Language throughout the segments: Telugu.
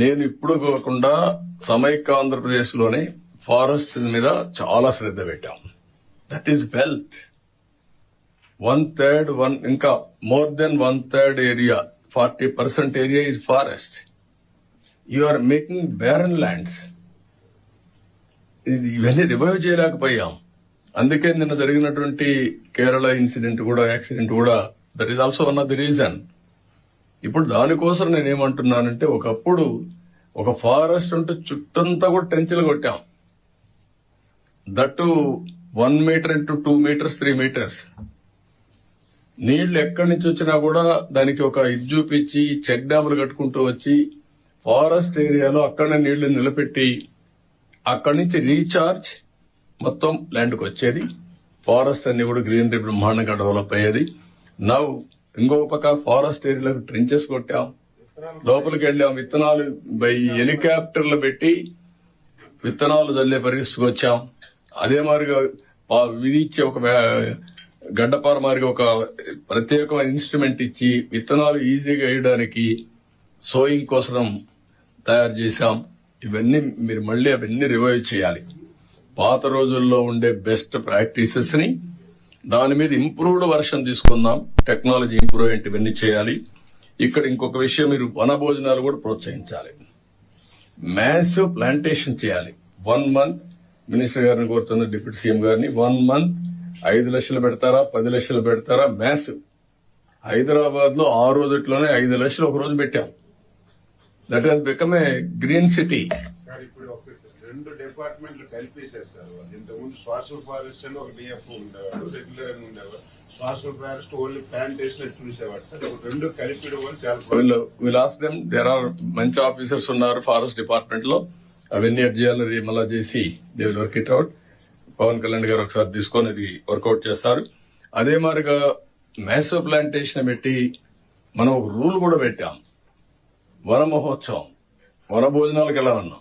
నేను ఇప్పుడు కాకుండా సమైక్య ఆంధ్రప్రదేశ్లోని ఫారెస్ట్ మీద చాలా శ్రద్ధ పెట్టాం. That is wealth one third one ఇంకా more than one third area forty percent area is forest you are making barren lands ఇది ఇవన్నీ రివైవ్ చేయలేకపోయాం. అందుకే నిన్న జరిగినటువంటి కేరళ ఇన్సిడెంట్ కూడా యాక్సిడెంట్ కూడా that is also one of the reason ఇప్పుడు దానికోసం నేనేమంటున్నానంటే ఒకప్పుడు ఒక ఫారెస్ట్ ఉంటే చుట్టంతా కూడా టెంచులు కొట్టాం. That one meter into two meters three meters. నీళ్ళు ఎక్కడి నుంచి వచ్చినా కూడా దానికి ఒక ఇది చూపించి చెక్ డ్యాములు కట్టుకుంటూ వచ్చి ఫారెస్ట్ ఏరియాలో అక్కడనే నీళ్ళు నిలబెట్టి అక్కడి నుంచి రీఛార్జ్ మొత్తం ల్యాండ్కి వచ్చేది. ఫారెస్ట్ అన్ని కూడా గ్రీనరీ బ్రహ్మాండంగా డెవలప్ అయ్యేది. నవ్వు ఇంకో పక్క ఫారెస్ట్ ఏరియాలకు ట్రెంచెస్ కొట్టాం. లోపలికి వెళ్ళాం. విత్తనాలు బై హెలికాప్టర్లు పెట్టి విత్తనాలు చల్లే పరిస్థితికి వచ్చాం. అదే మాదిరిగా పా- విధించే ఒక గడ్డపార మాదిరిగా ఒక ప్రత్యేకమైన ఇన్స్ట్రుమెంట్ ఇచ్చి విత్తనాలు ఈజీగా వేయడానికి సోయింగ్ కోసం తయారు చేశాం. ఇవన్నీ మీరు మళ్ళీ అవన్నీ రివైవ్ చేయాలి. పాత రోజుల్లో ఉండే బెస్ట్ ప్రాక్టీసెస్ని దాని మీద ఇంప్రూవ్డ్ వర్షన్ తీసుకుందాం. టెక్నాలజీ ఇంప్రూవ్మెంట్ ఇవన్నీ చేయాలి. ఇక్కడ ఇంకొక విషయం మీరు వన భోజనాలు కూడా ప్రోత్సహించాలి. మ్యాసివ్ ప్లాంటేషన్ చేయాలి. వన్ మంత్ మినిస్టర్ గారిని కోరుతున్న డిప్యూటీ సీఎం గారిని వన్ మంత్ ఐదు లక్షలు పెడతారా పది లక్షలు పెడతారా? మ్యాసివ్ హైదరాబాద్లో ఆ రోజుట్లోనే ఐదు లక్షలు ఒక రోజు పెట్టాం. That has become a green city రెండు డిపార్ట్మెంట్లు కలిపేశారు సార్ వాళ్ళు. ఇంతకుముందు సోషల్ ఫారెస్ట్ అని ఒక డిఎఫ్ ఉండేవాడు రెగ్యులర్ అని ఉండేవాడు. సోషల్ ఫారెస్ట్ ఓన్లీ ప్లాంటేషన్ చూసేవాడు సార్. రెండు కలిపి వాళ్ళు చాలా వీళ్ళు దెమ్ దేర్ ఆర్ మంచి ఆఫీసర్స్ ఉన్నారు ఫారెస్ట్ డిపార్ట్మెంట్లో. అవన్నీ అడ్ చేయాలని మళ్ళా చేసి they will work it out Pawan Kalyan garu ఒకసారి తీసుకొని ఇది వర్కౌట్ చేస్తారు. అదే మాదిరిగా మ్యాసో ప్లాంటేషన్ పెట్టి మనం ఒక రూల్ కూడా పెట్టాం. వన మహోత్సవం వన భోజనాలకు ఎలా ఉన్నాం?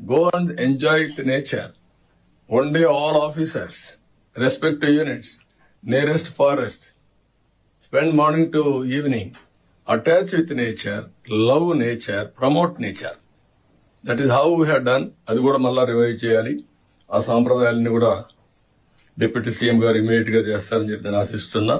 Go and enjoy with nature one day all officers respect units nearest forest spend morning to evening, attach with nature, love nature, promote nature. That is how we have done అది కూడా మళ్ళా రివైవ్ చేయాలి. ఆ సాంప్రదాయాలని కూడా డిప్యూటీ సీఎం గారు ఇమీడియట్గా చేస్తారని చెప్పి నేను ఆశిస్తున్నా.